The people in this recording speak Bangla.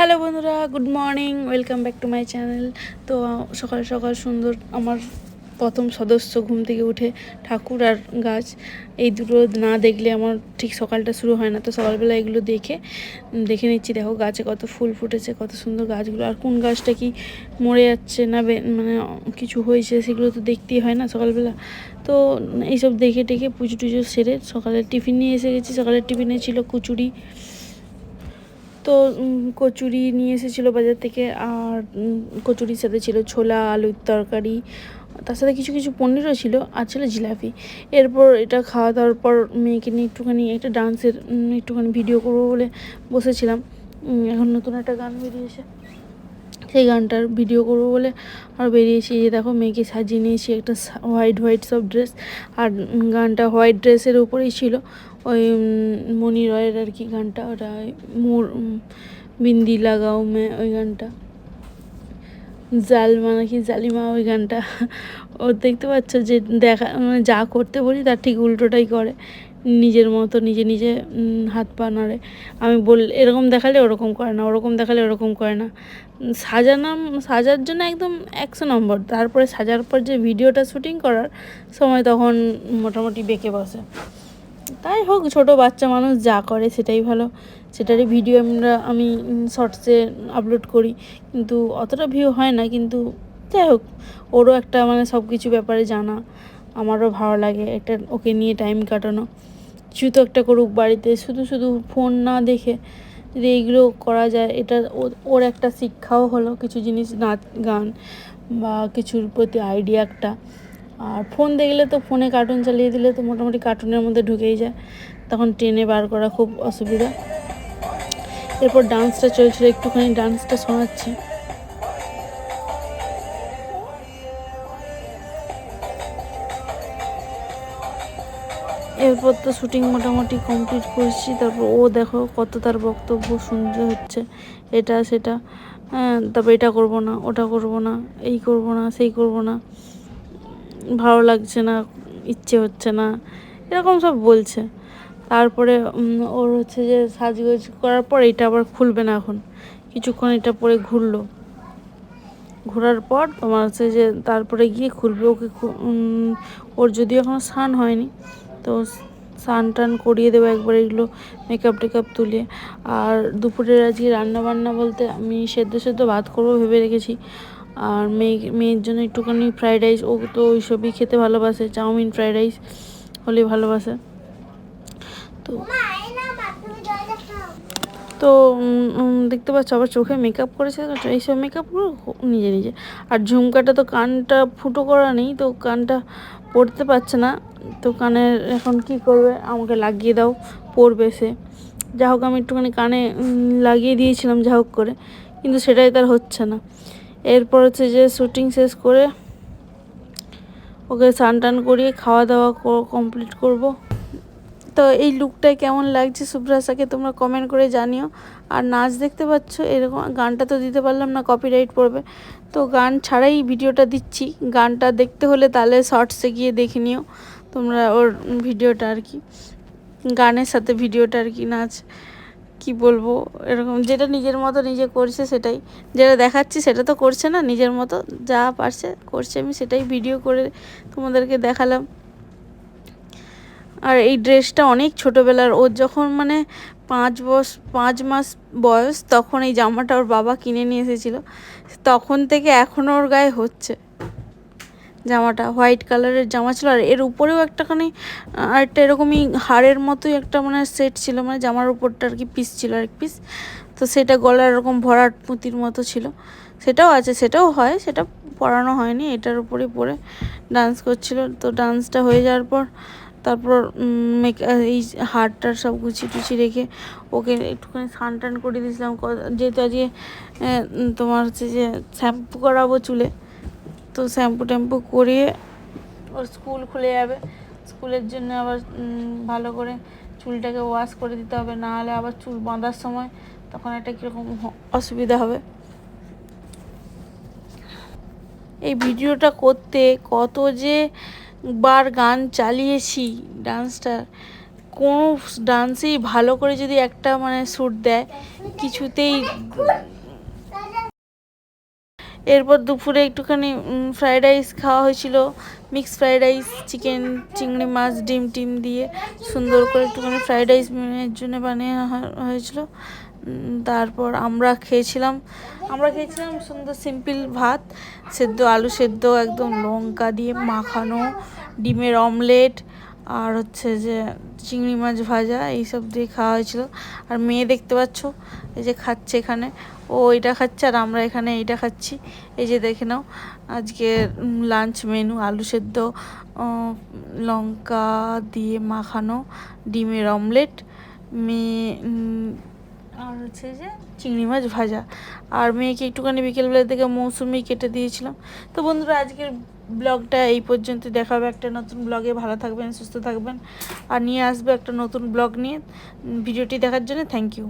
হ্যালো বন্ধুরা, good morning, welcome back to my channel. তো, সকাল সকাল সুন্দর আমার প্রথম সদস্য ঘুম থেকে উঠে ঠাকুর আর গাছ। এই দুটো না দেখলে আমার ঠিক সকালটা শুরু হয় না। তো সকালবেলা এগুলো দেখে দেখে নিচ্ছি। দেখো গাছে কত ফুল ফুটেছে, কত সুন্দর গাছগুলো। আর কোন গাছটা কি মরে যাচ্ছে না মানে কিছু হয়েছে সেগুলো তো দেখতেই হয় না সকালবেলা। তো, এইসব দেখে টেকে পুজো টুজো সেরে সকালে টিফিন নিয়ে এসে গেছি। সকালের টিফিনে ছিল কচুরি তো কচুরি নিয়ে এসেছিল বাজার থেকে আর কচুরির সাথে ছিল ছোলা, আলুর তরকারি, তার সাথে কিছু কিছু পনিরও ছিল আর ছিল জিলাপি। এরপর এটা খাওয়া দাওয়ার পর মেয়েকে নিয়ে একটুখানি একটা ডান্সের একটুখানি ভিডিও করব বলে বসেছিলাম। এখন নতুন একটা গান বেরিয়েছে। সেই গানটার ভিডিও করব বলে আর বেরিয়েছি। যে দেখো, মেয়েকে সাজিয়ে নিয়েছি একটা হোয়াইট হোয়াইট সব ড্রেস। আর গানটা হোয়াইট ড্রেসের উপরেই ছিল। ওই মনি রয়ের আর কি গানটা, ওটা ওই মোর বিন্দি লাগাও মে ওই গানটা। জালমা নাকি জালিমা ওই গানটা। ও দেখতে পাচ্ছ যে দেখা মানে যা করতে বলি তার ঠিক উল্টোটাই করে। নিজের মতো নিজে নিজে হাত পা নাড়ে। আমি বল, এরকম দেখালে ওরকম করে না, ওরকম দেখালে ওরকম করে না। সাজানো সাজার জন্য একদম একশো নম্বর। তারপরে সাজার পর যে ভিডিওটা শুটিং করার সময় তখন মোটামুটি বেঁকে বসে। তাই হোক, ছোট বাচ্চা মানুষ যা করে সেটাই ভালো। সেটারই ভিডিও আমরা, আমি শর্টসে আপলোড করি। কিন্তু অতটা ভিউ হয় না, কিন্তু যাই হোক, ওরও একটা মানে সব কিছু ব্যাপারে জানা। আমারও ভালো লাগে একটা, ওকে নিয়ে টাইম কাটানো। তো একটা করুক বাড়িতে, শুধু শুধু ফোন না দেখে যদি এইগুলো করা যায়, এটা ওর একটা শিক্ষাও হলো। কিছু জিনিস নাচ গান বা কিছুর প্রতি আইডিয়া একটা। আর ফোন দেখলে তো ফোনে কার্টুন চালিয়ে দিলে তো মোটামুটি কার্টুনের মধ্যে ঢুকেই যায়। তখন টেনে বার করা খুব অসুবিধা। এরপর ডান্সটা চলছিল, একটুখানি ডান্সটা শোনাচ্ছি। এরপর তো শুটিং মোটামুটি কমপ্লিট করছি। তারপর ও দেখো কত তার বক্তব্য শুনতে হচ্ছে। এটা, সেটা হ্যাঁ তারপর এটা করব না, ওটা করব না, এই করব না, সেই করব না। ভালো লাগছে না, ইচ্ছে হচ্ছে না, এরকম সব বলছে। তারপরে ওর হচ্ছে যে সাজগোজ করার পর এটা আবার খুলবে না এখন। কিছুক্ষণ এটা পরে ঘুরলো। ঘোরার পর তোমার হচ্ছে যে তারপরে গিয়ে খুলবে ওকে ওর যদিও এখনও স্নান হয়নি, তো স্নান টান করিয়ে দেবো একবার এগুলো মেকআপ টেকআপ তুলে। আর দুপুরের আজকে রান্না বান্না বলতে আমি সেদ্ধ সেদ্ধ ভাত করব ভেবে রেখেছি। আর মেয়ে, মেয়ের জন্য একটুখানি ফ্রাইড রাইস ও তো ওইসবই খেতে ভালোবাসে, চাউমিন ফ্রাইড রাইস হলে ভালোবাসে। তো তো দেখতে পাচ্ছ আবার চোখে মেকআপ করেছে, তো এইসব মেকআপগুলো নিজে নিজে। আর ঝুমকাটা তো কানটা ফুটো করা নেই, তো কানটা পড়তে পারছে না। তো কানের এখন কি করবে? আমাকে লাগিয়ে দাও পড়বে সে। যা হোক আমি একটুখানি কানে লাগিয়ে দিয়েছিলাম যা হোক করে, কিন্তু সেটাই তার হচ্ছে না। এরপর হচ্ছে যে শ্যুটিং শেষ করে ওকে স্নান টান করিয়ে খাওয়া দাওয়া কমপ্লিট করব। তো এই লুকটাই কেমন লাগছে সুব্রাসাকে তোমরা কমেন্ট করে জানিও। আর নাচ দেখতে পাচ্ছ, এরকম গানটা তো দিতে পারলাম না কপিরাইট পড়বে। তো গান ছাড়াই ভিডিওটা দিচ্ছি, গানটা দেখতে হলে তাহলে শর্টসে গিয়ে দেখে নিও, তোমরা ওর ভিডিওটা আর কি, গানের সাথে ভিডিওটা আর কি নাচ। কি বলব? এরকম যেটা নিজের মতো নিজে করছে সেটাই। যেটা দেখাচ্ছি সেটা তো করছে না, নিজের মতো যা পারছে করছে। আমি সেটাই ভিডিও করে তোমাদেরকে দেখালাম। আর এই ড্রেসটা অনেক ছোটোবেলার। ওর যখন মানে পাঁচ বস, পাঁচ মাস বয়স, তখন এই জামাটা ওর বাবা কিনে নিয়ে এসেছিল। তখন থেকে এখনও ওর গায়ে হচ্ছে। জামাটা হোয়াইট কালারের জামা ছিল। আর এর উপরেও একটাখানি আর একটা এরকমই হাড়ের মতোই একটা মানে সেট ছিল মানে জামার উপরটা আর কি পিস ছিল আর পিস তো সেটা গলার এরকম ভরাট পুঁতির মতো ছিল। সেটাও আছে, সেটাও হয়, সেটা পরানো হয়নি, এটার উপরে পরে ডান্স করছিল। তো ডান্সটা হয়ে যাওয়ার পর তারপর মেক- এই হারটার সব গুছিয়ে টুচি রেখে ওকে একটুখানি স্নান টান করে দিয়েছিলাম। যেহেতু আজকে তোমার হচ্ছে যে শ্যাম্পু করাবো চুলে তো শ্যাম্পু ট্যাম্পু করিয়ে ওর স্কুল খুলে যাবে। স্কুলের জন্য আবার ভালো করে চুলটাকে ওয়াশ করে দিতে হবে। না হলে আবার চুল বাঁধার সময় তখন একটা কীরকম অসুবিধা হবে। এই ভিডিওটা করতে কত যে বার গান চালিয়েছি ডান্সটা, কোনো ডান্সেই ভালো করে যদি একটা মানে শ্যুট দেয়, কিছুতেই এরপর দুপুরে একটুখানি ফ্রায়েড রাইস খাওয়া হয়েছিল। মিক্স ফ্রায়েড রাইস চিকেন চিংড়ি মাছ, ডিম টিম দিয়ে সুন্দর করে একটুখানি ফ্রায়েড রাইস মেয়ের জন্য বানিয়ে হয়েছিল। তারপর আমরা খেয়েছিলাম আমরা খেয়েছিলাম সুন্দর সিম্পল ভাত, সেদ্ধ, আলু সেদ্ধ, একদম লঙ্কা দিয়ে মাখানো, ডিমের অমলেট আর হচ্ছে যে চিংড়ি মাছ ভাজা এইসব দিয়ে খাওয়া হয়েছিল। আর মেয়ে দেখতে পাচ্ছ, এই যে খাচ্ছে এখানে। ও এটা খাচ্ছে আর আমরা এখানে এইটা খাচ্ছি। এই যে দেখে নাও, আজকে লাঞ্চ মেনু আলু সেদ্ধ লঙ্কা দিয়ে মাখানো ডিমের অমলেট। মেয়ে আর হচ্ছে যে চিংড়ি মাছ ভাজা। আর মেয়েকে একটুখানি বিকেলবেলা থেকে মৌসুমি কেটে দিয়েছিলাম। তো বন্ধুরা, আজকের ব্লগটা এই পর্যন্ত। দেখা হবে একটা নতুন ব্লগে। ভালো থাকবেন, সুস্থ থাকবেন। আর নিয়ে আসবে একটা নতুন ব্লগ নিয়ে। ভিডিওটি দেখার জন্য থ্যাংক ইউ